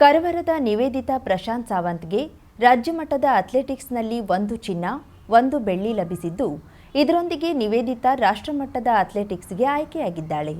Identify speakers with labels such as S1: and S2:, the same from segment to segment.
S1: ಕರವರದ ನಿವೇದಿತಾ ಪ್ರಶಾಂತ್ ಸಾವಂತ್ಗೆ ರಾಜ್ಯಮಟ್ಟದ ಅಥ್ಲೆಟಿಕ್ಸ್ನಲ್ಲಿ ಒಂದು ಚಿನ್ನ, ಒಂದು ಬೆಳ್ಳಿ ಲಭಿಸಿದ್ದು, ಇದರೊಂದಿಗೆ ನಿವೇದಿತಾ ರಾಷ್ಟ್ರಮಟ್ಟದ ಅಥ್ಲೆಟಿಕ್ಸ್ಗೆ ಆಯ್ಕೆಯಾಗಿದ್ದಾಳೆ.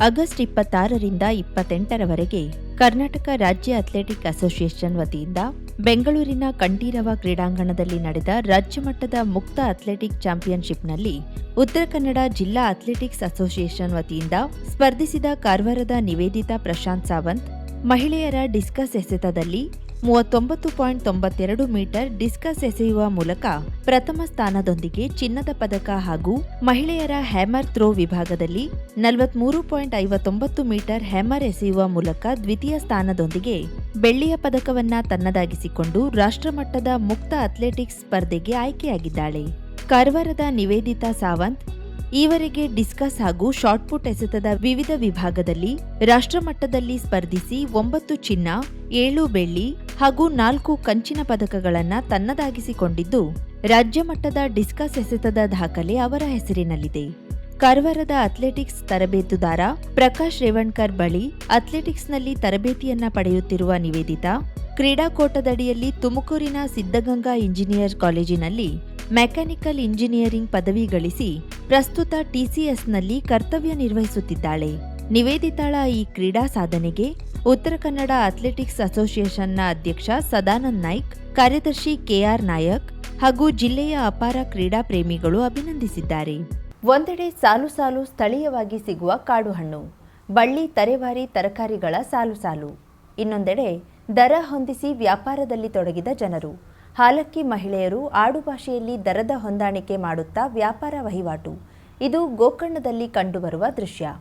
S1: ಆಗಸ್ಟ್ ಇಪ್ಪತ್ತಾರರಿಂದ ಇಪ್ಪತ್ತೆಂಟರವರೆಗೆ ಕರ್ನಾಟಕ ರಾಜ್ಯ ಅಥ್ಲೆಟಿಕ್ ಅಸೋಸಿಯೇಷನ್ ವತಿಯಿಂದ ಬೆಂಗಳೂರಿನ ಕಂಠೀರವ ಕ್ರೀಡಾಂಗಣದಲ್ಲಿ ನಡೆದ ರಾಜ್ಯಮಟ್ಟದ ಮುಕ್ತ ಅಥ್ಲೆಟಿಕ್ ಚಾಂಪಿಯನ್ಶಿಪ್ನಲ್ಲಿ ಉತ್ತರ ಕನ್ನಡ ಜಿಲ್ಲಾ ಅಥ್ಲೆಟಿಕ್ಸ್ ಅಸೋಸಿಯೇಷನ್ ವತಿಯಿಂದ ಸ್ಪರ್ಧಿಸಿದ ಕಾರವಾರದ ನಿವೇದಿತ ಪ್ರಶಾಂತ್ ಸಾವಂತ್ ಮಹಿಳೆಯರ ಡಿಸ್ಕಸ್ ಎಸೆತದಲ್ಲಿ ಮೂವತ್ತೊಂಬತ್ತು ಪಾಯಿಂಟ್ ತೊಂಬತ್ತೆರಡು ಮೀಟರ್ ಡಿಸ್ಕಸ್ ಎಸೆಯುವ ಮೂಲಕ ಪ್ರಥಮ ಸ್ಥಾನದೊಂದಿಗೆ ಚಿನ್ನದ ಪದಕ ಹಾಗೂ ಮಹಿಳೆಯರ ಹ್ಯಾಮರ್ ಥ್ರೋ ವಿಭಾಗದಲ್ಲಿ ನಲವತ್ಮೂರು ಪಾಯಿಂಟ್ ಐವತ್ತೊಂಬತ್ತು ಮೀಟರ್ ಹ್ಯಾಮರ್ ಎಸೆಯುವ ಮೂಲಕ ದ್ವಿತೀಯ ಸ್ಥಾನದೊಂದಿಗೆ ಬೆಳ್ಳಿಯ ಪದಕವನ್ನ ತನ್ನದಾಗಿಸಿಕೊಂಡು ರಾಷ್ಟ್ರಮಟ್ಟದ ಮುಕ್ತ ಅಥ್ಲೆಟಿಕ್ಸ್ ಸ್ಪರ್ಧೆಗೆ ಆಯ್ಕೆಯಾಗಿದ್ದಾಳೆ. ಕಾರವಾರದ ನಿವೇದಿತಾ ಸಾವಂತ್ ಈವರೆಗೆ ಡಿಸ್ಕಸ್ ಹಾಗೂ ಶಾಟ್ಪುಟ್ ಎಸೆತದ ವಿವಿಧ ವಿಭಾಗದಲ್ಲಿ ರಾಷ್ಟ್ರಮಟ್ಟದಲ್ಲಿ ಸ್ಪರ್ಧಿಸಿ ಒಂಬತ್ತು ಚಿನ್ನ, ಏಳು ಬೆಳ್ಳಿ ಹಾಗೂ ನಾಲ್ಕು ಕಂಚಿನ ಪದಕಗಳನ್ನು ತನ್ನದಾಗಿಸಿಕೊಂಡಿದ್ದು, ರಾಜ್ಯ ಮಟ್ಟದ ಡಿಸ್ಕಸ್ ಎಸೆತದ ದಾಖಲೆ ಅವರ ಹೆಸರಿನಲ್ಲಿದೆ. ಕಾರವಾರದ ಅಥ್ಲೆಟಿಕ್ಸ್ ತರಬೇತುದಾರ ಪ್ರಕಾಶ್ ರೇವಣ್ಕರ್ ಬಳಿ ಅಥ್ಲೆಟಿಕ್ಸ್ನಲ್ಲಿ ತರಬೇತಿಯನ್ನ ಪಡೆಯುತ್ತಿರುವ ನಿವೇದಿತಾ, ಕ್ರೀಡಾಕೋಟದಡಿಯಲ್ಲಿ ತುಮಕೂರಿನ ಸಿದ್ಧಗಂಗಾ ಇಂಜಿನಿಯರ್ ಕಾಲೇಜಿನಲ್ಲಿ ಮೆಕ್ಯಾನಿಕಲ್ ಇಂಜಿನಿಯರಿಂಗ್ ಪದವಿ ಗಳಿಸಿ ಪ್ರಸ್ತುತ ಟಿಸಿಎಸ್ನಲ್ಲಿ ಕರ್ತವ್ಯ ನಿರ್ವಹಿಸುತ್ತಿದ್ದಾಳೆ. ನಿವೇದಿತಾಳ ಈ ಕ್ರೀಡಾ ಸಾಧನೆಗೆ ಉತ್ತರ ಕನ್ನಡ ಅಥ್ಲೆಟಿಕ್ಸ್ ಅಸೋಸಿಯೇಷನ್ನ ಅಧ್ಯಕ್ಷ ಸದಾನಂದ್ ನಾಯ್ಕ್, ಕಾರ್ಯದರ್ಶಿ ಕೆಆರ್ ನಾಯಕ್ ಹಾಗೂ ಜಿಲ್ಲೆಯ ಅಪಾರ ಕ್ರೀಡಾ ಪ್ರೇಮಿಗಳು ಅಭಿನಂದಿಸಿದ್ದಾರೆ. ಒಂದೆಡೆ ಸಾಲು ಸಾಲು ಸ್ಥಳೀಯವಾಗಿ ಸಿಗುವ ಕಾಡು ಹಣ್ಣು, ಬಳ್ಳಿ ತರೆವಾರಿ ತರಕಾರಿಗಳ ಸಾಲು ಸಾಲು. ಇನ್ನೊಂದೆಡೆ ದರ ಹೊಂದಿಸಿ ವ್ಯಾಪಾರದಲ್ಲಿ ತೊಡಗಿದ ಜನರು. ಹಾಲಕ್ಕಿ ಮಹಿಳೆಯರು ಆಡುಭಾಷೆಯಲ್ಲಿ ದರದ ಹೊಂದಾಣಿಕೆ ಮಾಡುತ್ತಾ ವ್ಯಾಪಾರ ವಹಿವಾಟು. ಇದು ಗೋಕರ್ಣದಲ್ಲಿ ಕಂಡುಬರುವ ದೃಶ್ಯ.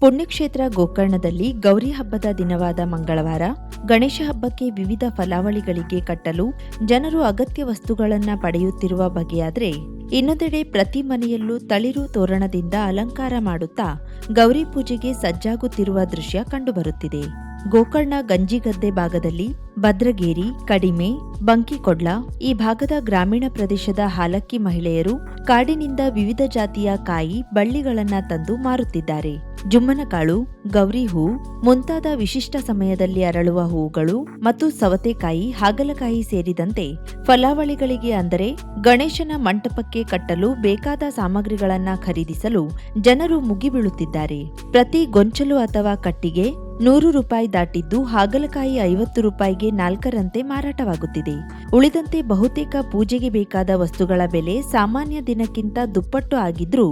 S1: ಪುಣ್ಯಕ್ಷೇತ್ರ ಗೋಕರ್ಣದಲ್ಲಿ ಗೌರಿ ಹಬ್ಬದ ದಿನವಾದ ಮಂಗಳವಾರ, ಗಣೇಶ ಹಬ್ಬಕ್ಕೆ ವಿವಿಧ ಫಲಾವಳಿಗಳಿಗೆ ಕಟ್ಟಲು ಜನರು ಅಗತ್ಯ ವಸ್ತುಗಳನ್ನು ಪಡೆಯುತ್ತಿರುವ ಬಗೆಯಾದರೆ, ಇನ್ನೊಂದೆಡೆ ಪ್ರತಿ ಮನೆಯಲ್ಲೂ ತಳಿರು ತೋರಣದಿಂದ ಅಲಂಕಾರ ಮಾಡುತ್ತಾ ಗೌರಿ ಪೂಜೆಗೆ ಸಜ್ಜಾಗುತ್ತಿರುವ ದೃಶ್ಯ ಕಂಡುಬರುತ್ತಿದೆ. ಗೋಕರ್ಣ ಗಂಜಿಗದ್ದೆ ಭಾಗದಲ್ಲಿ ಭದ್ರಗೇರಿ, ಕಡಿಮೆ, ಬಂಕಿಕೊಡ್ಲ ಈ ಭಾಗದ ಗ್ರಾಮೀಣ ಪ್ರದೇಶದ ಹಾಲಕ್ಕಿ ಮಹಿಳೆಯರು ಕಾಡಿನಿಂದ ವಿವಿಧ ಜಾತಿಯ ಕಾಯಿ ಬಳ್ಳಿಗಳನ್ನ ತಂದು ಮಾರುತ್ತಿದ್ದಾರೆ. ಜುಮ್ಮನಕಾಳು, ಗೌರಿ ಹೂ, ಮುಂತಾದ ವಿಶಿಷ್ಟ ಸಮಯದಲ್ಲಿ ಅರಳುವ ಹೂಗಳು ಮತ್ತು ಸವತೆಕಾಯಿ, ಹಾಗಲಕಾಯಿ ಸೇರಿದಂತೆ ಫಲಾವಳಿಗಳಿಗೆ ಅಂದರೆ ಗಣೇಶನ ಮಂಟಪಕ್ಕೆ ಕಟ್ಟಲು ಬೇಕಾದ ಸಾಮಗ್ರಿಗಳನ್ನ ಖರೀದಿಸಲು ಜನರು ಮುಗಿಬೀಳುತ್ತಿದ್ದಾರೆ. ಪ್ರತಿ ಗೊಂಚಲು ಅಥವಾ ಕಟ್ಟಿಗೆ ನೂರು ರೂಪಾಯಿ ದಾಟಿದ್ದು ಹಾಗಲಕಾಯಿ ಐವತ್ತು ರೂಪಾಯಿಗೆ ನಾಲ್ಕರಂತೆ ಮಾರಾಟವಾಗುತ್ತಿದೆ. ಉಳಿದಂತೆ ಬಹುತೇಕ ಪೂಜೆಗೆ ಬೇಕಾದ ವಸ್ತುಗಳ ಬೆಲೆ ಸಾಮಾನ್ಯ ದಿನಕ್ಕಿಂತ ದುಪ್ಪಟ್ಟು ಆಗಿದ್ರೂ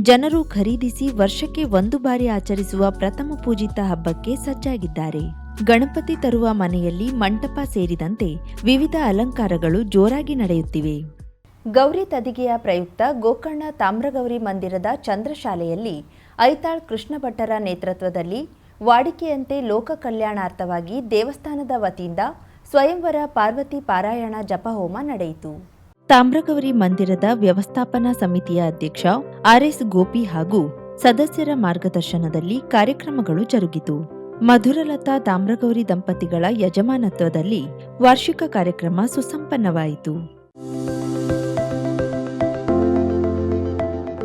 S1: ಜನರು ಖರೀದಿಸಿ ವರ್ಷಕ್ಕೆ ಒಂದು ಬಾರಿ ಆಚರಿಸುವ ಪ್ರಥಮ ಪೂಜಿತ ಹಬ್ಬಕ್ಕೆ ಸಜ್ಜಾಗಿದ್ದಾರೆ. ಗಣಪತಿ ತರುವ ಮನೆಯಲ್ಲಿ ಮಂಟಪ ಸೇರಿದಂತೆ ವಿವಿಧ ಅಲಂಕಾರಗಳು ಜೋರಾಗಿ ನಡೆಯುತ್ತಿವೆ. ಗೌರಿ ತದಿಗೆಯ ಪ್ರಯುಕ್ತ ಗೋಕರ್ಣ ತಾಮ್ರಗೌರಿ ಮಂದಿರದ ಚಂದ್ರಶಾಲೆಯಲ್ಲಿ ಐತಾಳ್ ಕೃಷ್ಣ ಭಟ್ಟರ ನೇತೃತ್ವದಲ್ಲಿ ವಾಡಿಕೆಯಂತೆ ಲೋಕ ಕಲ್ಯಾಣಾರ್ಥವಾಗಿ ದೇವಸ್ಥಾನದ ವತಿಯಿಂದ ಸ್ವಯಂವರ ಪಾರ್ವತಿ ಪಾರಾಯಣ ಜಪಹೋಮ ನಡೆಯಿತು. ತಾಮ್ರಗೌರಿ ಮಂದಿರದ ವ್ಯವಸ್ಥಾಪನಾ ಸಮಿತಿಯ ಅಧ್ಯಕ್ಷ ಆರ್ಎಸ್ ಗೋಪಿ ಹಾಗೂ ಸದಸ್ಯರ ಮಾರ್ಗದರ್ಶನದಲ್ಲಿ ಕಾರ್ಯಕ್ರಮಗಳು ಜರುಗಿತು. ಮಧುರಲತಾ ತಾಮ್ರಗೌರಿ ದಂಪತಿಗಳ ಯಜಮಾನತ್ವದಲ್ಲಿ ವಾರ್ಷಿಕ ಕಾರ್ಯಕ್ರಮ ಸುಸಂಪನ್ನವಾಯಿತು.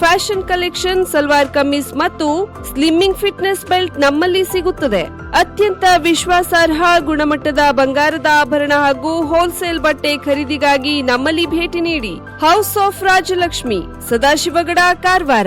S2: Fashion collection, salwar kameez ಮತ್ತು ಸ್ಲಿಮ್ಮಿಂಗ್ ಫಿಟ್ನೆಸ್ ಬೆಲ್ಟ್ ನಮ್ಮಲ್ಲಿ ಸಿಗುತ್ತದೆ. ಅತ್ಯಂತ ವಿಶ್ವಾಸಾರ್ಹ ಗುಣಮಟ್ಟದ ಬಂಗಾರದ ಆಭರಣ ಹಾಗೂ ಹೋಲ್ಸೇಲ್ ಬಟ್ಟೆ ಖರೀದಿಗಾಗಿ ನಮ್ಮಲ್ಲಿ ಭೇಟಿ ನೀಡಿ. House of Rajalakshmi Sadashivgad Karwar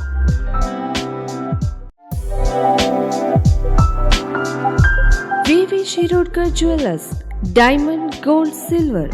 S2: V V Shirodkar jewellers diamond gold silver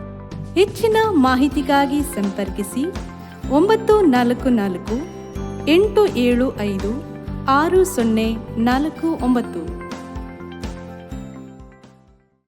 S3: ಹೆಚ್ಚಿನ ಮಾಹಿತಿಗಾಗಿ ಸಂಪರ್ಕಿಸಿ ಒಂಬತ್ತು ನಾಲ್ಕು ನಾಲ್ಕು ಎಂಟು ಏಳು ಐದು ಆರು ಸೊನ್ನೆ ನಾಲ್ಕು ಒಂಬತ್ತು.